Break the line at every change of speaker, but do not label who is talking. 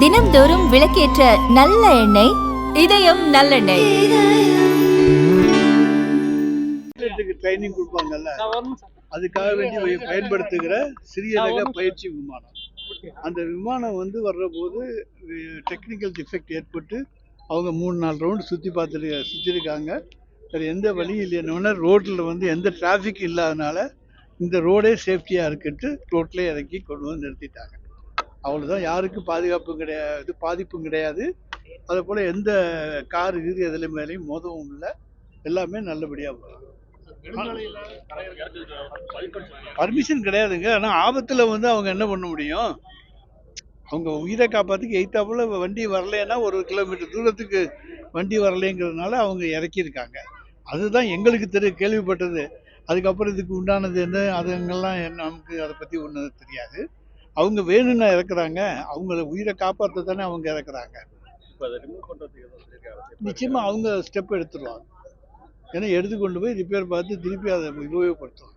தினம்தோறும் விளக்கேற்ற நல்ல எண்ணெய் இதயம் நல்லெண்ணெய்.
ட்ரைனிங் கொடுப்பாங்கல்ல? அதுக்காக வேண்டி பயன்படுத்துகிற சிறிய ரக பயிற்சி விமானம். அந்த விமானம் வந்து வர்ற போது டெக்னிக்கல் டிஃபெக்ட் ஏற்பட்டு அவங்க மூணு நாலு ரவுண்டு சுற்றி பார்த்துட்டு சுற்றிருக்காங்க வேறு எந்த வழி இல்லைன்னு ரோட்டில் வந்து எந்த டிராஃபிக் இல்லாதனால இந்த ரோடே சேஃப்டியாக இருக்குன்ட்டு ரோட்லேயே இறக்கி கொண்டு வந்து நிறுத்திட்டாங்க. அவ்வளோதான் யாருக்கும் பாதுகாப்பும் கிடையாது பாதிப்பும் கிடையாது. அதே போல் எந்த கார் இது எதுல மேலேயும் மோதவும் இல்லை. எல்லாமே நல்லபடியாக போகும் பர்மிஷன் கிடையாதுங்க. ஆனால் ஆபத்தில் வந்து அவங்க என்ன பண்ண முடியும்? அவங்க உயிரை காப்பாற்றுக்கு எய்த்தாப்புல வண்டி வரலைன்னா ஒரு கிலோமீட்டர் தூரத்துக்கு வண்டி வரலைங்கிறதுனால அவங்க இறக்கியிருக்காங்க. அதுதான் எங்களுக்கு தெரிய கேள்விப்பட்டது. அதுக்கப்புறம் இதுக்கு உண்டானது என்ன? அதுங்கெல்லாம் என்ன? நமக்கு அதை பற்றி ஒன்றும் தெரியாது. அவங்க வேணும்னு இறக்குறாங்க. அவங்கள உயிரை காப்பாற்ற தானே அவங்க இறக்குறாங்க. நிச்சயமாக அவங்க ஸ்டெப் எடுத்துருவாங்க. ஏன்னா எடுத்து கொண்டு போய் ரிப்பேர் பார்த்து திருப்பி அதை உபயோகப்படுத்துவாங்க